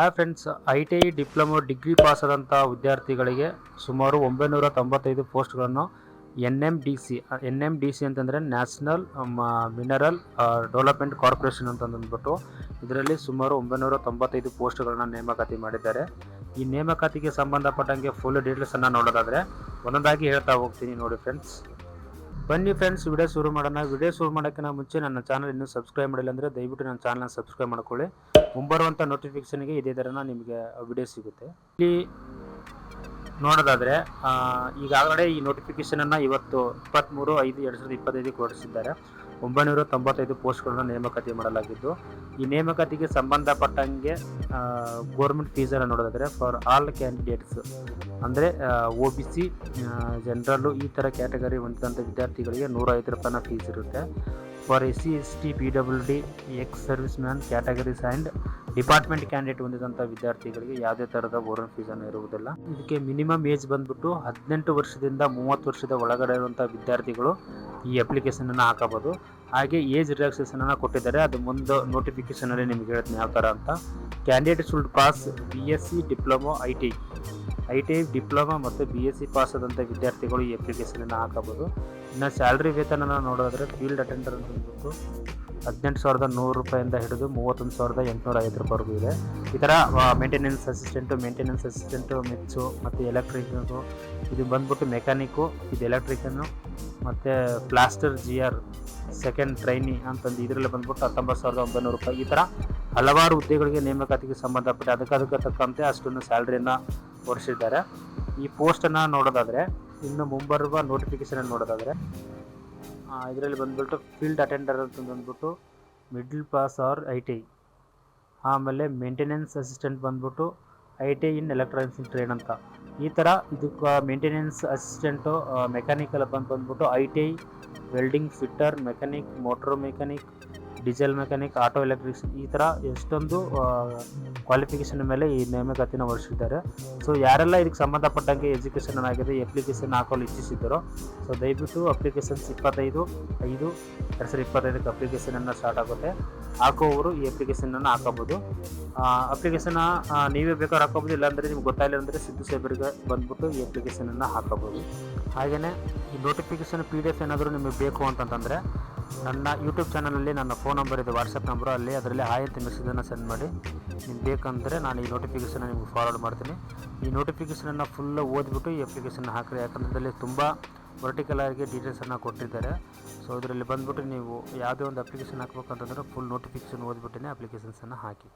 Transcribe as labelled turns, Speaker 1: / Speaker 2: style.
Speaker 1: Hi friends, I T I diploma degree pass ಆದಂಥ ವಿದ್ಯಾರ್ಥಿಗಳಿಗೆ ಸುಮಾರು ಒಂಬೈನೂರ ತೊಂಬತ್ತೈದು ಪೋಸ್ಟ್ಗಳನ್ನು N M D C, N M D C ಅಂತಂದರೆ ನ್ಯಾಷನಲ್ ಮಿನರಲ್ ಡೆವಲಪ್ಮೆಂಟ್ ಕಾರ್ಪೊರೇಷನ್ ಅಂತ ಅಂದ್ಬಿಟ್ಟು ಇದರಲ್ಲಿ ಸುಮಾರು ಒಂಬೈನೂರ ತೊಂಬತ್ತೈದು ಪೋಸ್ಟ್ಗಳನ್ನು ನೇಮಕಾತಿ ಮಾಡಿದ್ದಾರೆ. ಈ ನೇಮಕಾತಿಗೆ ಸಂಬಂಧಪಟ್ಟಂಗೆ ಫುಲ್ ಡೀಟೇಲ್ಸನ್ನು ನೋಡೋದಾದರೆ ಒಂದೊಂದಾಗಿ ಹೇಳ್ತಾ ಹೋಗ್ತೀನಿ ನೋಡಿ ಫ್ರೆಂಡ್ಸ್. ಬನ್ನಿ ಫ್ರೆಂಡ್ಸ್, ವಿಡಿಯೋ ಶುರು ಮಾಡೋಣ. ವಿಡಿಯೋ ಶುರು ಮಾಡೋಕ್ಕಿಂತ ಮುಂಚೆ ನನ್ನ ಚಾನಲ್ ಇನ್ನೂ ಸಬ್ಸ್ಕ್ರೈಬ್ ಮಾಡಿಲ್ಲ ಅಂದರೆ ದಯವಿಟ್ಟು ನನ್ನ ಚಾನಲ್ನ ಸಬ್ಸ್ಕ್ರೈಬ್ ಮಾಡ್ಕೊಳ್ಳಿ. ಮುಂಬರುವಂಥ ನೋಟಿಫಿಕೇಷನ್ಗೆ ಇದೇ ಥರನ ನಿಮಗೆ ವಿಡಿಯೋ ಸಿಗುತ್ತೆ. ಇಲ್ಲಿ ನೋಡೋದಾದರೆ ಈಗಾಗಲೇ ಈ ನೋಟಿಫಿಕೇಷನನ್ನು ಇವತ್ತು ಇಪ್ಪತ್ತ್ಮೂರು ಐದು ಎರಡು ಸಾವಿರದ ಇಪ್ಪತ್ತೈದಕ್ಕೆ ಹೊರಡಿಸಿದ್ದಾರೆ. ಒಂಬೈನೂರ ತೊಂಬತ್ತೈದು ಪೋಸ್ಟ್ಗಳನ್ನು ನೇಮಕಾತಿ ಮಾಡಲಾಗಿದ್ದು, ಈ ನೇಮಕಾತಿಗೆ ಸಂಬಂಧಪಟ್ಟಂಗೆ ಗೋರ್ಮೆಂಟ್ ಫೀಸನ್ನು ನೋಡೋದಾದರೆ ಫಾರ್ ಆಲ್ ಕ್ಯಾಂಡಿಡೇಟ್ಸ್ ಅಂದರೆ ಒ ಬಿ ಸಿ ಜನರಲ್ಲು ಈ ಥರ ಕ್ಯಾಟಗರಿ ಹೊಂದಿದಂಥ ವಿದ್ಯಾರ್ಥಿಗಳಿಗೆ ನೂರ ಐದು ರೂಪಾಯಿನ ಫೀಸ್ ಇರುತ್ತೆ. For S C S T P W D ex service man categories and department candidate ಹೊಂದಿದಂಥ ವಿದ್ಯಾರ್ಥಿಗಳಿಗೆ ಯಾವುದೇ ಥರದ ಬೋರ್ನ್ ಫೀಸನ್ನು ಇರುವುದಿಲ್ಲ. ಇದಕ್ಕೆ ಮಿನಿಮಮ್ ಏಜ್ ಬಂದ್ಬಿಟ್ಟು ಹದಿನೆಂಟು ವರ್ಷದಿಂದ ಮೂವತ್ತು ವರ್ಷದ ಒಳಗಡೆ ಇರುವಂಥ ವಿದ್ಯಾರ್ಥಿಗಳು ಈ ಅಪ್ಲಿಕೇಶನನ್ನು ಹಾಕಬೋದು ಹಾಗೆ ಏಜ್ ರಿಲ್ಯಾಕ್ಸೇಷನನ್ನು ಕೊಟ್ಟಿದ್ದಾರೆ. ಅದು ಮುಂದೆ ನೋಟಿಫಿಕೇಷನಲ್ಲಿ ನಿಮ್ಗೆ ಹೇಳ್ತೀನಿ ಯಾವ ಥರ ಅಂತ. Candidate should pass B S C diploma I T I T I diploma ಮತ್ತು ಬಿ ಎಸ್ ಸಿ ಪಾಸ್ ಆದಂಥ ವಿದ್ಯಾರ್ಥಿಗಳು ಈ ಅಪ್ಲಿಕೇಶನನ್ನು ಹಾಕಬಹುದು ಇನ್ನು ಸ್ಯಾಲ್ರಿ ವೇತನನ ನೋಡೋದಾದ್ರೆ ಫೀಲ್ಡ್ ಅಟೆಂಡರ್ ಅಂತ ಬಂದ್ಬಿಟ್ಟು ಹದಿನೆಂಟು ಸಾವಿರದ ನೂರು ರೂಪಾಯಿಂದ ಹಿಡಿದು ಮೂವತ್ತೊಂದು ಸಾವಿರದ ಎಂಟುನೂರ ಐವತ್ತು ರೂಪಾಯಿವರೆಗೂ ಇದೆ. ಈ ಥರ maintenance assistant maintenance assistant mix ಮತ್ತು ಎಲೆಕ್ಟ್ರಿಕಲ್ಲು ಇದು ಬಂದ್ಬಿಟ್ಟು ಮೆಕ್ಯಾನಿಕು ಇದು ಎಲೆಕ್ಟ್ರಿಕನ್ನು ಮತ್ತು plaster G R second trainee ಅಂತಂದು ಇದರಲ್ಲಿ ಬಂದ್ಬಿಟ್ಟು ಹತ್ತೊಂಬತ್ತು ಸಾವಿರದ ಒಂಬೈನೂರು ರೂಪಾಯಿ. ಈ ಥರ ಹಲವಾರು ಹುದ್ದೆಗಳಿಗೆ ನೇಮಕಾತಿಗೆ ಸಂಬಂಧಪಟ್ಟ ಅದಕ್ಕೆ ಅದಕ್ಕೆ ತಕ್ಕಂತೆ ಅಷ್ಟೊಂದು ಸ್ಯಾಲ್ರಿಯನ್ನು ಹೊರಿಸಿದ್ದಾರೆ ಈ ಪೋಸ್ಟನ್ನು ನೋಡೋದಾದರೆ, ಇನ್ನು ಮುಂಬರುವ ನೋಟಿಫಿಕೇಷನ್ ನೋಡೋದಾದರೆ ಇದರಲ್ಲಿ ಬಂದ್ಬಿಟ್ಟು ಫೀಲ್ಡ್ ಅಟೆಂಡರ್ ಅಂತ ಬಂದ್ಬಿಟ್ಟು middle pass or I T I ಆಮೇಲೆ ಮೇಂಟೆನೆನ್ಸ್ ಅಸಿಸ್ಟೆಂಟ್ ಬಂದ್ಬಿಟ್ಟು I T in electronics train ಅಂತ. ಈ ಥರ ಇದಕ್ಕೆ ಮೇಂಟೆನೆನ್ಸ್ ಅಸಿಸ್ಟೆಂಟು ಮೆಕ್ಯಾನಿಕಲ್ ಬಂದು ಬಂದ್ಬಿಟ್ಟು I T I welding fitter mechanic motor mechanic diesel mechanic, auto electrics ಈ ಥರ ಎಷ್ಟೊಂದು ಕ್ವಾಲಿಫಿಕೇಷನ್ ಮೇಲೆ ಈ ನೇಮಕಾತಿನ ಹೊರಡಿಸಿದ್ದಾರೆ. ಸೊ ಯಾರೆಲ್ಲ ಇದಕ್ಕೆ ಸಂಬಂಧಪಟ್ಟಂಗೆ ಎಜುಕೇಷನ್ ಆಗಿದೆ ಅಪ್ಲಿಕೇಶನ್ ಹಾಕಲು ಇಚ್ಛಿಸಿದ್ದರು ಸೊ ದಯವಿಟ್ಟು ಅಪ್ಲಿಕೇಶನ್ಸ್ ಇಪ್ಪತ್ತೈದು, ಐದು, ಎರಡು ಸಾವಿರದ ಇಪ್ಪತ್ತೈದಕ್ಕೆ ಅಪ್ಲಿಕೇಶನನ್ನು ಸ್ಟಾರ್ಟ್ ಆಗುತ್ತೆ. ಹಾಕೋವರು ಈ ಅಪ್ಲಿಕೇಶನನ್ನು ಹಾಕೋಬೋದು ಅಪ್ಲಿಕೇಶನ್ ನೀವೇ ಬೇಕಾದ್ರೆ ಹಾಕೋಬೋದು ಇಲ್ಲಾಂದರೆ ನಿಮ್ಗೆ ಗೊತ್ತಾಗಿಲ್ಲ ಅಂದರೆ ಸಿದ್ದು ಸೇಬರಿಗೆ ಬಂದ್ಬಿಟ್ಟು ಈ ಅಪ್ಲಿಕೇಶನನ್ನು ಹಾಕೋಬೋದು ಹಾಗೆಯೇ ಈ ನೋಟಿಫಿಕೇಶನ್ ಪಿ ಡಿ ಎಫ್ ಏನಾದರೂ ನಿಮಗೆ ಬೇಕು ಅಂತಂತಂದರೆ ನನ್ನ ಯೂಟ್ಯೂಬ್ ಚಾನಲಲ್ಲಿ ನನ್ನ ಫೋನ್ ನಂಬರ್ ಇದೆ ವಾಟ್ಸಪ್ ನಂಬರು ಅಲ್ಲಿ. ಅದರಲ್ಲಿ ಹಾಯ್ ಅಂತ ಮೆಸೇಜನ್ನು ಸೆಂಡ್ ಮಾಡಿ. ನಿಮ್ಗೆ ಬೇಕಂದರೆ ನಾನು ಈ ನೋಟಿಫಿಕೇಷನ್ ನಿಮ್ಗೆ ಫಾರ್ವರ್ಡ್ ಮಾಡ್ತೀನಿ. ಈ ನೋಟಿಫಿಕೇಷನನ್ನು ಫುಲ್ಲು ಓದ್ಬಿಟ್ಟು ಈ ಅಪ್ಲಿಕೇಶನ್ ಹಾಕಿರಿ. ಯಾಕಂದರೆ ಅದರಲ್ಲಿ ತುಂಬ ವರ್ಟಿಕಲ್ ಆಗಿ ಡೀಟೇಲ್ಸನ್ನು ಕೊಟ್ಟಿದ್ದಾರೆ. ಸೊ ಇದರಲ್ಲಿ ಬಂದುಬಿಟ್ಟು ನೀವು ಯಾವುದೇ ಒಂದು ಅಪ್ಲಿಕೇಶನ್ ಹಾಕ್ಬೇಕಂತಂದ್ರೆ ಫುಲ್ ನೋಟಿಫಿಕೇಷನ್ ಓದ್ಬಿಟ್ಟೇ ಅಪ್ಲಿಕೇಶನ್ಸನ್ನು ಹಾಕಿ.